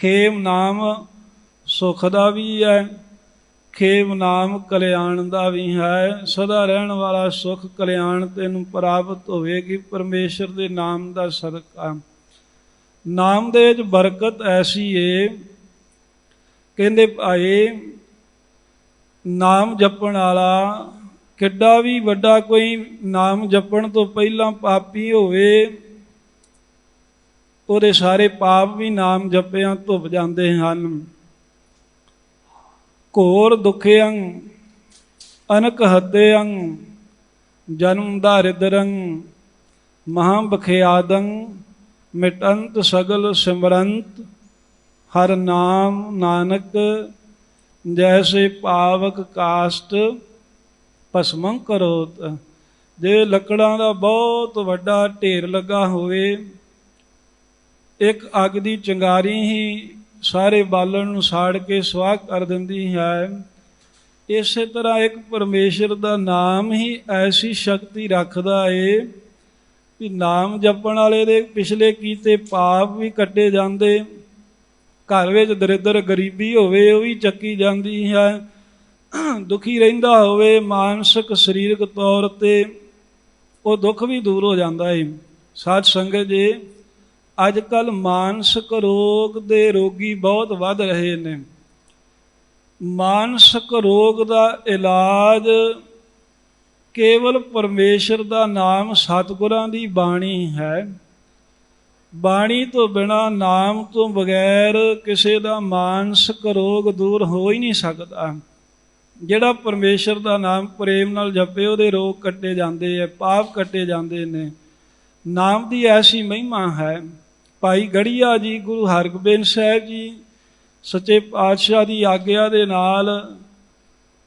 ਖੇਮ ਨਾਮ ਸੁਖ ਦਾ ਵੀ ਹੈ, ਖੇਮ ਨਾਮ ਕਲਿਆਣ ਦਾ ਵੀ ਹੈ। ਸਦਾ ਰਹਿਣ ਵਾਲਾ ਸੁਖ ਕਲਿਆਣ ਤੈਨੂੰ ਪ੍ਰਾਪਤ ਹੋਵੇਗੀ। ਪਰਮੇਸ਼ਰ ਦੇ ਨਾਮ ਦਾ ਸਦਕਾ। ਨਾਮ ਦੇ ਵਿੱਚ ਬਰਕਤ ਐਸੀ ਏ, ਕਹਿੰਦੇ ਭਾਏ ਨਾਮ ਜਪਣ ਵਾਲਾ ਕਿੱਡਾ ਵੀ ਵੱਡਾ ਕੋਈ ਨਾਮ ਜਪਣ ਤੋਂ ਪਹਿਲਾਂ ਪਾਪੀ ਹੋਵੇ ਉਹਦੇ ਸਾਰੇ ਪਾਪ ਵੀ ਨਾਮ ਜਪਿਆਂ ਧੁੱਪ ਜਾਂਦੇ ਹਨ। ਘੋਰ ਦੁਖਿਅੰ ਅਨਕ ਹੱਦਿਅੰ ਜਨਮ ਦਾਰਿਦਰੰ ਮਹਾ ਬਖਿਆਦੰ, ਮਿਟੰਤ ਸਗਲ ਸਿਮਰੰਤ, ਹਰ ਨਾਮ ਨਾਨਕ, ਜੈਸੇ ਪਾਵਕ ਕਾਸਟ, ਭਸਮੰ ਕਰੋਤ। ਜੇ ਲੱਕੜਾਂ ਦਾ ਬਹੁਤ ਵੱਡਾ ਢੇਰ ਲੱਗਾ ਹੋਵੇ ਇੱਕ ਅੱਗ ਦੀ ਚੰਗਾਰੀ ਹੀ ਸਾਰੇ ਬਾਲਣ ਨੂੰ ਸਾੜ ਕੇ ਸਵਾਹ ਕਰ ਦਿੰਦੀ ਹੈ। ਇਸੇ ਤਰ੍ਹਾਂ ਇੱਕ ਪਰਮੇਸ਼ਰ ਦਾ ਨਾਮ ਹੀ ਐਸੀ ਸ਼ਕਤੀ ਰੱਖਦਾ ਏ ਕਿ ਨਾਮ ਜਪਣ ਵਾਲੇ ਦੇ ਪਿਛਲੇ ਕੀਤੇ ਪਾਪ ਵੀ ਕੱਟੇ ਜਾਂਦੇ। ਘਰ ਵਿੱਚ ਦਰਿਦਰ ਗਰੀਬੀ ਹੋਵੇ, ਉਹ ਵੀ ਚੱਕੀ ਜਾਂਦੀ ਹੈ। ਦੁਖੀ ਰਹਿੰਦਾ ਹੋਵੇ, ਮਾਨਸਿਕ ਸਰੀਰਕ ਤੌਰ ਤੇ ਉਹ ਦੁੱਖ ਵੀ ਦੂਰ ਹੋ ਜਾਂਦਾ ਏ। ਸਾਧ ਸੰਗਤ ਜੀ ਅੱਜ ਕੱਲ ਮਾਨਸਿਕ ਰੋਗ ਦੇ ਰੋਗੀ ਬਹੁਤ ਵੱਧ ਰਹੇ ਨੇ। ਮਾਨਸਿਕ ਰੋਗ ਦਾ ਇਲਾਜ ਕੇਵਲ ਪਰਮੇਸ਼ਰ ਦਾ ਨਾਮ ਸਤਿਗੁਰਾਂ ਦੀ ਬਾਣੀ ਹੈ। ਬਾਣੀ ਤੋਂ ਬਿਨਾ ਨਾਮ ਤੋਂ ਬਗੈਰ ਕਿਸੇ ਦਾ ਮਾਨਸਿਕ ਰੋਗ ਦੂਰ ਹੋ ਹੀ ਨਹੀਂ ਸਕਦਾ। ਜਿਹੜਾ ਪਰਮੇਸ਼ਰ ਦਾ ਨਾਮ ਪ੍ਰੇਮ ਨਾਲ ਜਪੇ, ਉਹਦੇ ਰੋਗ ਕੱਟੇ ਜਾਂਦੇ ਆ, ਪਾਪ ਕੱਟੇ ਜਾਂਦੇ ਨੇ। ਨਾਮ ਦੀ ਐਸੀ ਮਹਿਮਾ ਹੈ ਭਾਈ ਗੜੀਆ ਜੀ, ਗੁਰੂ ਹਰਗੋਬਿੰਦ ਸਾਹਿਬ ਜੀ, ਸੱਚੇ ਪਾਤਸ਼ਾਹ ਦੀ ਆਗਿਆ ਦੇ ਨਾਲ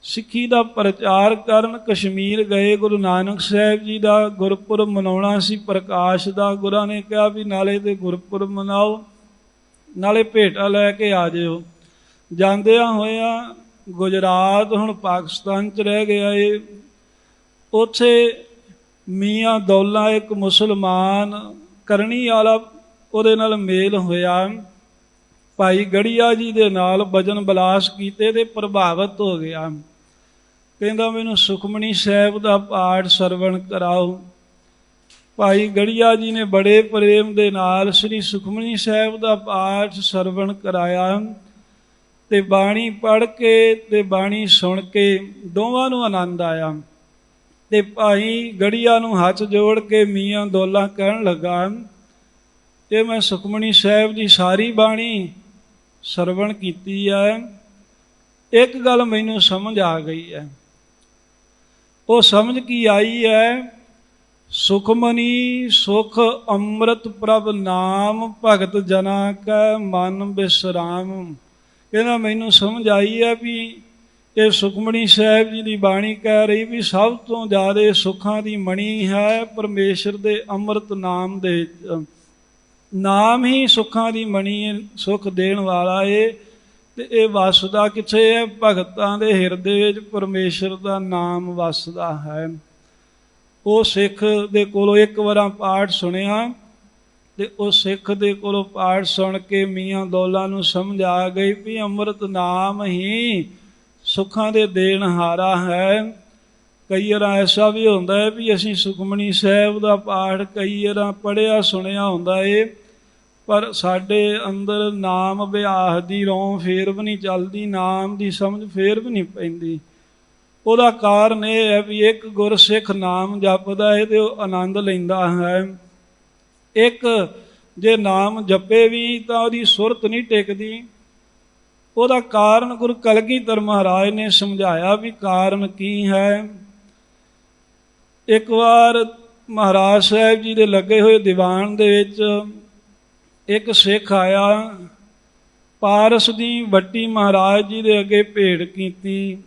ਸਿੱਖੀ ਦਾ ਪ੍ਰਚਾਰ ਕਰਨ ਕਸ਼ਮੀਰ ਗਏ। ਗੁਰੂ ਨਾਨਕ ਸਾਹਿਬ ਜੀ ਦਾ ਗੁਰਪੁਰਬ ਮਨਾਉਣਾ ਸੀ, ਪ੍ਰਕਾਸ਼ ਦਾ। ਗੁਰਾਂ ਨੇ ਕਿਹਾ ਵੀ ਨਾਲੇ ਤੇ ਗੁਰਪੁਰਬ ਮਨਾਓ, ਨਾਲੇ ਭੇਟਾ ਲੈ ਕੇ ਆ ਜਿਓ। ਜਾਂਦਿਆਂ ਹੋਇਆਂ ਗੁਜਰਾਤ ਹੁਣ ਪਾਕਿਸਤਾਨ ਚ ਰਹਿ ਗਿਆ ਏ। ਉੱਥੇ ਮੀਆਂ ਦੌਲਾ ਇੱਕ ਮੁਸਲਮਾਨ ਕਰਨੀ ਵਾਲਾ ਉਹਦੇ ਨਾਲ ਮੇਲ ਹੋਇਆ। ਭਾਈ ਗੜੀਆ ਜੀ ਦੇ ਨਾਲ ਭਜਨ ਬਲਾਸ ਕੀਤੇ ਤੇ ਪ੍ਰਭਾਵਿਤ ਹੋ ਗਿਆ। ਕਹਿੰਦਾ, ਮੈਨੂੰ ਸੁਖਮਣੀ ਸਾਹਿਬ ਦਾ ਪਾਠ ਸਰਵਣ ਕਰਾਓ। ਭਾਈ ਗੜੀਆ ਜੀ ਨੇ ਬੜੇ ਪ੍ਰੇਮ ਦੇ ਨਾਲ ਸ੍ਰੀ ਸੁਖਮਣੀ ਸਾਹਿਬ ਦਾ ਪਾਠ ਸਰਵਣ ਕਰਾਇਆ ਤੇ ਬਾਣੀ ਪੜ੍ਹ ਕੇ ਤੇ ਬਾਣੀ ਸੁਣ ਕੇ ਦੋਵਾਂ ਨੂੰ ਆਨੰਦ ਆਇਆ। ਤੇ ਭਾਈ ਗੜੀਆ ਨੂੰ ਹੱਥ ਜੋੜ ਕੇ ਮੀਆਂ ਦੋਲਾ ਕਹਿਣ ਲੱਗਾ ਇਹ ਮੈਂ ਸੁਖਮਣੀ ਸਾਹਿਬ ਦੀ ਸਾਰੀ ਬਾਣੀ ਸਰਵਣ ਕੀਤੀ ਹੈ ਇੱਕ ਗੱਲ ਮੈਨੂੰ ਸਮਝ ਆ ਗਈ ਹੈ। ਉਹ ਸਮਝ ਕੀ ਆਈ ਹੈ? ਸੁਖਮਨੀ ਸੁਖ ਅੰਮ੍ਰਿਤ ਪ੍ਰਭ ਨਾਮ ਭਗਤ ਜਨਾ ਕੈ ਮਨ ਬਿਸਰਾਮ। ਇਹਦਾ ਮੈਨੂੰ ਸਮਝ ਆਈ ਹੈ ਵੀ ਇਹ ਸੁਖਮਣੀ ਸਾਹਿਬ ਜੀ ਦੀ ਬਾਣੀ ਕਹਿ ਰਹੀ ਵੀ ਸਭ ਤੋਂ ਜ਼ਿਆਦਾ ਸੁੱਖਾਂ ਦੀ ਮਣੀ ਹੈ ਪਰਮੇਸ਼ਰ ਦੇ ਅੰਮ੍ਰਿਤ ਨਾਮ ਦੇ ਨਾਮ ਹੀ ਸੁੱਖਾਂ ਦੀ ਮਣੀ ਹੈ, ਸੁਖ ਦੇਣ ਵਾਲਾ ਏ। ਤੇ ਇਹ ਵਸਦਾ ਕਿੱਥੇ ਹੈ? ਭਗਤਾਂ ਦੇ ਹਿਰਦੇ ਵਿੱਚ ਪਰਮੇਸ਼ਰ ਦਾ ਨਾਮ ਵਸਦਾ ਹੈ। ਉਹ ਸਿੱਖ ਦੇ ਕੋਲੋਂ ਇੱਕ ਵਾਰਾਂ ਪਾਠ ਸੁਣਿਆ ਤੇ ਉਹ ਸਿੱਖ ਦੇ ਕੋਲੋਂ ਪਾਠ ਸੁਣ ਕੇ ਮੀਆਂ ਦੌਲਾ ਨੂੰ ਸਮਝ ਆ ਗਈ ਵੀ ਅੰਮ੍ਰਿਤ ਨਾਮ ਹੀ ਸੁੱਖਾਂ ਦੇ ਦੇਣ ਹਾਰਾ ਹੈ। ਕਈ ਵਾਰ ਐਸਾ ਵੀ ਹੁੰਦਾ ਹੈ ਵੀ ਅਸੀਂ ਸੁਖਮਨੀ ਸਾਹਿਬ ਦਾ ਪਾਠ ਕਈ ਵਾਰ ਪੜਿਆ ਸੁਣਿਆ ਹੁੰਦਾ ਏ। ਪਰ ਸਾਡੇ ਅੰਦਰ ਨਾਮ ਵਿਆਹ ਦੀ ਰੋਂ ਫੇਰ ਵੀ ਨਹੀਂ ਚੱਲਦੀ, ਨਾਮ ਦੀ ਸਮਝ ਫੇਰ ਵੀ ਨਹੀਂ ਪੈਂਦੀ। ਉਹਦਾ ਕਾਰਨ ਇਹ ਹੈ ਵੀ ਇੱਕ ਗੁਰਸਿੱਖ ਨਾਮ ਜਪਦਾ ਹੈ ਤੇ ਉਹ ਆਨੰਦ ਲੈਂਦਾ ਹੈ। ਇੱਕ ਜੇ ਨਾਮ ਜਪੇ ਵੀ ਤਾਂ ਉਹਦੀ ਸੁਰਤ ਨਹੀਂ ਟਿਕਦੀ। ਉਹਦਾ ਕਾਰਨ ਗੁਰੂ ਕਲਗੀਧਰ ਮਹਾਰਾਜ ਨੇ ਸਮਝਾਇਆ ਵੀ ਕਾਰਨ ਕੀ ਹੈ। ਇੱਕ ਵਾਰ ਮਹਾਰਾਜ ਸਾਹਿਬ ਜੀ ਦੇ ਲੱਗੇ ਹੋਏ ਦੀਵਾਨ ਦੇ ਵਿੱਚ ਇੱਕ ਸਿੱਖ ਆਇਆ, ਪਾਰਸ ਦੀ ਵੱਟੀ ਮਹਾਰਾਜ ਜੀ ਦੇ ਅੱਗੇ ਭੇਟ ਕੀਤੀ।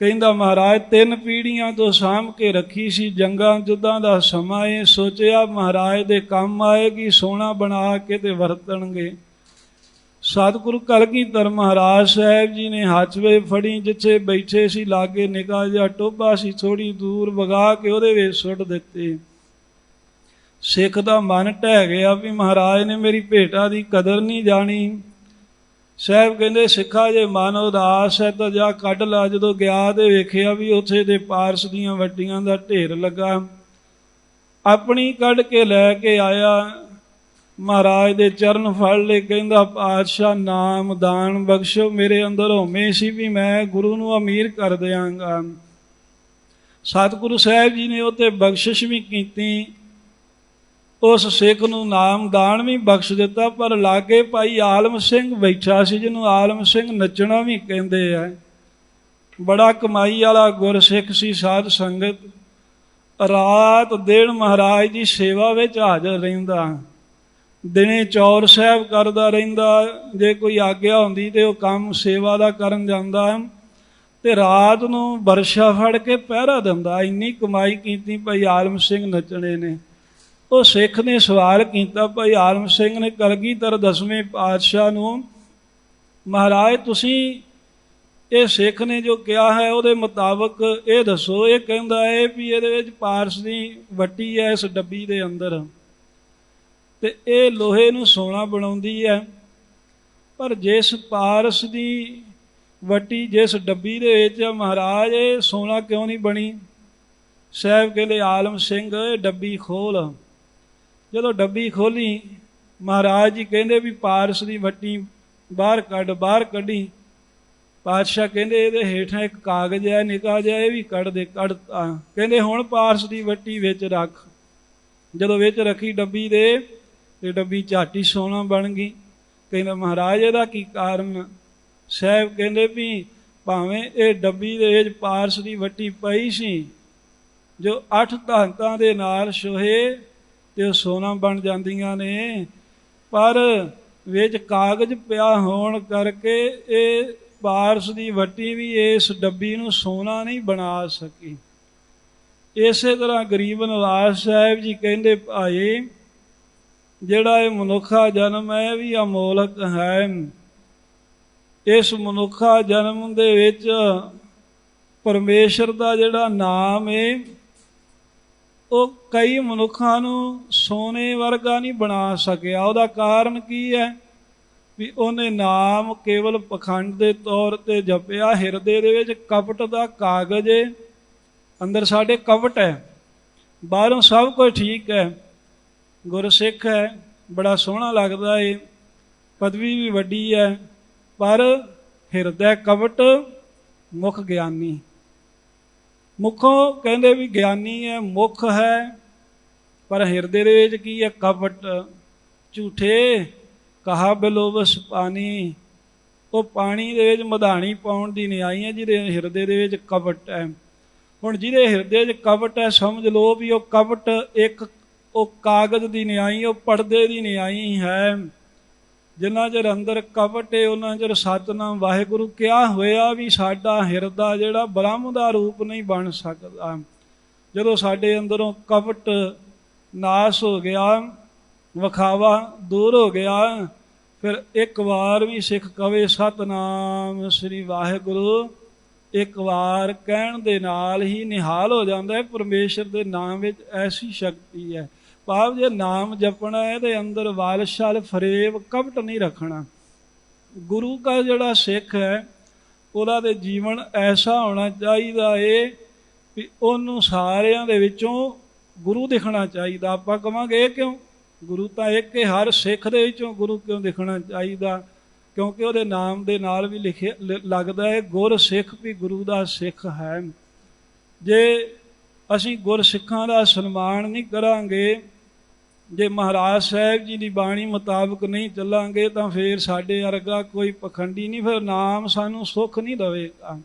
ਕਹਿੰਦਾ, ਮਹਾਰਾਜ, ਤਿੰਨ ਪੀੜ੍ਹੀਆਂ ਤੋਂ ਸਾਂਭ ਕੇ ਰੱਖੀ ਸੀ ਜੰਗਾਂ ਜੁੱਦਾਂ ਦਾ ਸਮਾਂ ਏ। ਸੋਚਿਆ, ਮਹਾਰਾਜ ਦੇ ਕੰਮ ਆਏਗੀ, ਸੋਨਾ ਬਣਾ ਕੇ ਤੇ ਵਰਤਣਗੇ। ਸਤਿਗੁਰੂ ਕਲਗੀਧਰ ਮਹਾਰਾਜ ਸਾਹਿਬ ਜੀ ਨੇ ਹੱਥ ਵਿੱਚ ਫੜੀ, ਜਿੱਥੇ ਬੈਠੇ ਸੀ, ਲਾਗੇ ਨਿਕਾ ਜਿਹਾ ਟੋਬਾ ਸੀ ਥੋੜੀ ਦੂਰ ਵਗਾ ਕੇ ਉਹਦੇ ਵਿੱਚ ਸੁੱਟ ਦਿੱਤੇ। ਸਿੱਖ ਦਾ ਮਨ ਟਹਿ ਗਿਆ ਵੀ ਮਹਾਰਾਜ ਨੇ ਮੇਰੀ ਭੇਟਾ ਦੀ ਕਦਰ ਨਹੀਂ ਜਾਣੀ। ਸਾਹਿਬ ਕਹਿੰਦੇ, ਸਿੱਖਾ ਜੇ ਮਨ ਉਦਾਸ ਹੈ ਤਾਂ ਜਾ ਕੱਢ ਲਾ। ਜਦੋਂ ਗਿਆ ਤੇ ਵੇਖਿਆ ਵੀ ਉੱਥੇ ਦੇ ਪਾਰਸ ਦੀਆਂ ਵੱਡੀਆਂ ਦਾ ਢੇਰ ਲੱਗਾ। ਆਪਣੀ ਕੱਢ ਕੇ ਲੈ ਕੇ ਆਇਆ। ਮਹਾਰਾਜ ਦੇ ਚਰਨ ਫੜ ਲੈ ਕਹਿੰਦਾ, ਪਾਤਸ਼ਾਹ, ਨਾਮ, ਦਾਨ ਬਖਸ਼ੋ। ਮੇਰੇ ਅੰਦਰ ਹੋਮੇ ਸੀ ਵੀ ਮੈਂ ਗੁਰੂ ਨੂੰ ਅਮੀਰ ਕਰ ਦਿਆਂਗਾ। ਸਤਿਗੁਰੂ ਸਾਹਿਬ ਜੀ ਨੇ ਉਹ ਤੇ ਬਖਸ਼ਿਸ਼ ਵੀ ਕੀਤੀ। ਉਸ ਸਿੱਖ ਨੂੰ ਨਾਮਦਾਨ ਵੀ ਬਖਸ਼ ਦਿੱਤਾ, ਪਰ ਲਾਗੇ ਭਾਈ ਆਲਮ ਸਿੰਘ ਬੈਠਾ ਸੀ, ਜਿਹਨੂੰ ਆਲਮ ਸਿੰਘ ਨੱਚਣਾ ਵੀ ਕਹਿੰਦੇ ਆ। ਬੜਾ ਕਮਾਈ ਵਾਲਾ ਗੁਰਸਿੱਖ ਸੀ ਸਾਧ ਸੰਗਤ। ਰਾਤ ਦਿਨ ਮਹਾਰਾਜ ਦੀ ਸੇਵਾ ਵਿੱਚ ਹਾਜ਼ਰ ਰਹਿੰਦਾ। ਦਿਨੇ ਚੌਰ ਸਾਹਿਬ ਕਰਦਾ ਰਹਿੰਦਾ। ਜੇ ਕੋਈ ਆਗਿਆ ਹੁੰਦੀ ਤੇ ਉਹ ਕੰਮ ਸੇਵਾ ਦਾ ਕਰਨ ਜਾਂਦਾ। ਤੇ ਰਾਤ ਨੂੰ ਵਰਸ਼ਾ ਫੜ ਕੇ ਪਹਿਰਾ ਦਿੰਦਾ। ਇੰਨੀ ਕਮਾਈ ਕੀਤੀ ਭਾਈ ਆਲਮ ਸਿੰਘ ਨੱਚਣੇ ਨੇ। ਉਹ ਸਿੱਖ ਨੇ ਸਵਾਲ ਕੀਤਾ, ਭਾਈ ਆਲਮ ਸਿੰਘ ਨੇ ਕਲਗੀਧਰ ਦਸਵੇਂ ਪਾਤਸ਼ਾਹ ਨੂੰ, ਮਹਾਰਾਜ ਤੁਸੀਂ ਇਹ ਸਿੱਖ ਨੇ ਜੋ ਕਿਹਾ ਹੈ, ਉਹਦੇ ਮੁਤਾਬਕ ਇਹ ਦੱਸੋ, ਇਹ ਕਹਿੰਦਾ ਹੈ ਵੀ ਇਹਦੇ ਵਿੱਚ ਪਾਰਸ ਦੀ ਵੱਟੀ ਹੈ ਇਸ ਡੱਬੀ ਦੇ ਅੰਦਰ ਤੇ ਇਹ ਲੋਹੇ ਨੂੰ ਸੋਨਾ ਬਣਾਉਂਦੀ ਹੈ। ਪਰ ਜਿਸ ਪਾਰਸ ਦੀ ਵੱਟੀ ਜਿਸ ਡੱਬੀ ਦੇ ਵਿੱਚ ਮਹਾਰਾਜ ਇਹ ਸੋਨਾ ਕਿਉਂ ਨਹੀਂ ਬਣੀ? ਸਾਹਿਬ ਕਹਿੰਦੇ, ਆਲਮ ਸਿੰਘ, ਇਹ ਡੱਬੀ ਖੋਲ। ਜਦੋਂ ਡੱਬੀ ਖੋਲੀ, ਮਹਾਰਾਜ ਜੀ ਕਹਿੰਦੇ ਵੀ ਪਾਰਸ ਦੀ ਵੱਟੀ ਬਾਹਰ ਕੱਢ, ਬਾਹਰ ਕੱਢੀ। ਪਾਤਸ਼ਾਹ ਕਹਿੰਦੇ ਇਹਦੇ ਹੇਠਾਂ ਇੱਕ ਕਾਗਜ਼ ਹੈ, ਨਿਕਾ ਜਿਹਾ, ਇਹ ਵੀ ਕੱਢ ਦੇ ਕੱਢਤਾ ਕਹਿੰਦੇ ਹੁਣ ਪਾਰਸ ਦੀ ਵੱਟੀ ਵਿੱਚ ਰੱਖ। ਜਦੋਂ ਵਿੱਚ ਰੱਖੀ ਡੱਬੀ ਦੇ, ਤੇ ਡੱਬੀ ਝਾਟੀ ਸੋਨਾ ਬਣ ਗਈ। ਕਹਿੰਦਾ ਮਹਾਰਾਜ, ਇਹਦਾ ਕੀ ਕਾਰਨ? ਸਾਹਿਬ ਕਹਿੰਦੇ ਵੀ ਭਾਵੇਂ ਇਹ ਡੱਬੀ ਦੇ ਵਿੱਚ ਪਾਰਸ ਦੀ ਵੱਟੀ ਪਈ ਸੀ, ਜੋ ਅੱਠ ਧਾਤਾਂ ਦੇ ਨਾਲ ਸ਼ੋਹੇ ਤੇ ਉਹ ਸੋਨਾ ਬਣ ਜਾਂਦੀਆਂ ਨੇ। ਪਰ ਵਿੱਚ ਕਾਗਜ਼ ਪਿਆ ਹੋਣ ਕਰਕੇ ਇਹ ਪਾਰਸ ਦੀ ਵੱਟੀ ਵੀ ਇਸ ਡੱਬੀ ਨੂੰ ਸੋਨਾ ਨਹੀਂ ਬਣਾ ਸਕੀ। ਇਸੇ ਤਰ੍ਹਾਂ ਗਰੀਬ ਨਵਾਜ਼ ਸਾਹਿਬ ਜੀ ਕਹਿੰਦੇ ਭਾਏ ਜਿਹੜਾ ਇਹ ਮਨੁੱਖਾ ਜਨਮ ਹੈ, ਇਹ ਵੀ ਅਮੋਲਕ ਹੈ। ਇਸ ਮਨੁੱਖਾ ਜਨਮ ਦੇ ਵਿੱਚ ਪਰਮੇਸ਼ਰ ਦਾ ਜਿਹੜਾ ਨਾਮ ਹੈ ਉਹ ਕਈ ਮਨੁੱਖਾਂ ਨੂੰ ਸੋਨੇ ਵਰਗਾ ਨਹੀਂ ਬਣਾ ਸਕਿਆ। ਉਹਦਾ ਕਾਰਨ ਕੀ ਹੈ? ਵੀ ਉਹਨੇ ਨਾਮ ਕੇਵਲ ਪਖੰਡ ਦੇ ਤੌਰ ਤੇ ਜਪਿਆ। ਹਿਰਦੇ ਦੇ ਵਿੱਚ ਕਪਟ ਦਾ ਕਾਗਜ਼ ਹੈ ਅੰਦਰ ਸਾਡੇ ਕਪਟ ਹੈ। ਬਾਹਰੋਂ ਸਭ ਕੁਝ ਠੀਕ ਹੈ। ਗੁਰਸਿੱਖ ਹੈ। ਬੜਾ ਸੋਹਣਾ ਲੱਗਦਾ ਏ। ਪਦਵੀ ਵੀ ਵੱਡੀ ਹੈ। ਪਰ ਹਿਰਦੈ ਕਵਟ ਮੁਖ ਗਿਆਨੀ। ਮੁਖੋਂ ਕਹਿੰਦੇ ਵੀ ਗਿਆਨੀ ਹੈ, ਮੁਖ ਹੈ, ਪਰ ਹਿਰਦੇ ਦੇ ਵਿੱਚ ਕੀ ਹੈ? ਕਪਟ, ਝੂਠੇ, ਕਹਾ ਬਲੋਵਸ ਪਾਣੀ। ਉਹ ਪਾਣੀ ਦੇ ਵਿੱਚ ਮਧਾਣੀ ਪਾਉਣ ਦੀ ਨਿਆਈ ਹੈ, ਜਿਹਦੇ ਹਿਰਦੇ ਦੇ ਵਿੱਚ ਕਪਟ ਹੈ। ਹੁਣ ਜਿਹਦੇ ਹਿਰਦੇ 'ਚ ਕਪਟ ਹੈ, ਸਮਝ ਲਓ ਵੀ ਉਹ ਕਪਟ ਇੱਕ, ਉਹ ਕਾਗਜ਼ ਦੀ ਨਿਆਈ, ਉਹ ਪਰਦੇ ਦੀ ਨਿਆਈ ਹੈ। ਜਿੰਨਾ ਚਿਰ ਅੰਦਰ ਕਪਟ ਹੈ ਉਹਨਾਂ ਚਿਰ ਸਤਨਾਮ ਵਾਹਿਗੁਰੂ ਕਿਹਾ ਹੋਇਆ ਵੀ ਸਾਡਾ ਹਿਰਦਾ ਜਿਹੜਾ ਬ੍ਰਹਮ ਦਾ ਰੂਪ ਨਹੀਂ ਬਣ ਸਕਦਾ। ਜਦੋਂ ਸਾਡੇ ਅੰਦਰੋਂ ਕਪਟ ਨਾਸ ਹੋ ਗਿਆ, ਵਖਾਵਾ ਦੂਰ ਹੋ ਗਿਆ, ਫਿਰ ਇੱਕ ਵਾਰ ਵੀ ਸਿੱਖ ਕਵੇ ਸਤਨਾਮ ਸ੍ਰੀ ਵਾਹਿਗੁਰੂ, ਇੱਕ ਵਾਰ ਕਹਿਣ ਦੇ ਨਾਲ ਹੀ ਨਿਹਾਲ ਹੋ ਜਾਂਦਾ ਹੈ, ਪਰਮੇਸ਼ਰ ਦੇ ਨਾਮ ਵਿੱਚ ਐਸੀ ਸ਼ਕਤੀ ਹੈ। ਭਾਵ ਜੇ ਨਾਮ ਜਪਣਾ ਹੈ ਤੇ ਅੰਦਰ ਵਾਲਸ਼ਾਲ ਫਰੇਬ ਕਪਟ ਨਹੀਂ ਰੱਖਣਾ। ਗੁਰੂ ਦਾ ਜਿਹੜਾ ਸਿੱਖ ਹੈ, ਉਹਦਾ ਤੇ ਜੀਵਨ ਐਸਾ ਹੋਣਾ ਚਾਹੀਦਾ ਏ ਵੀ ਉਹਨੂੰ ਸਾਰਿਆਂ ਦੇ ਵਿੱਚੋਂ ਗੁਰੂ ਦਿਖਣਾ ਚਾਹੀਦਾ। ਆਪਾਂ ਕਵਾਂਗੇ ਇਹ ਕਿਉਂ? ਗੁਰੂ ਤਾਂ ਇੱਕ ਹੈ ਹਰ ਸਿੱਖ ਦੇ ਵਿੱਚੋਂ ਗੁਰੂ ਕਿਉਂ ਦਿਖਣਾ ਚਾਹੀਦਾ? ਕਿਉਂਕਿ ਉਹਦੇ ਨਾਮ ਦੇ ਨਾਲ ਵੀ ਲਿਖਿਆ ਲ- ਲੱਗਦਾ ਹੈ ਗੁਰ ਸਿੱਖ ਵੀ ਗੁਰੂ ਦਾ ਸਿੱਖ ਹੈ। ਜੇ ਅਸੀਂ ਗੁਰ ਸਿੱਖਾਂ ਦਾ ਸਨਮਾਨ ਨਹੀਂ ਕਰਾਂਗੇ ਜੇ ਮਹਾਰਾਜ ਸਾਹਿਬ ਜੀ ਦੀ ਬਾਣੀ ਮੁਤਾਬਕ ਨਹੀਂ ਚੱਲਾਂਗੇ ਤਾਂ ਫੇਰ ਸਾਡੇ ਵਰਗਾ ਕੋਈ ਪਖੰਡੀ ਨਹੀਂ, ਫਿਰ ਨਾਮ ਸਾਨੂੰ ਸੁੱਖ ਨਹੀਂ ਦੇਵੇਗਾ।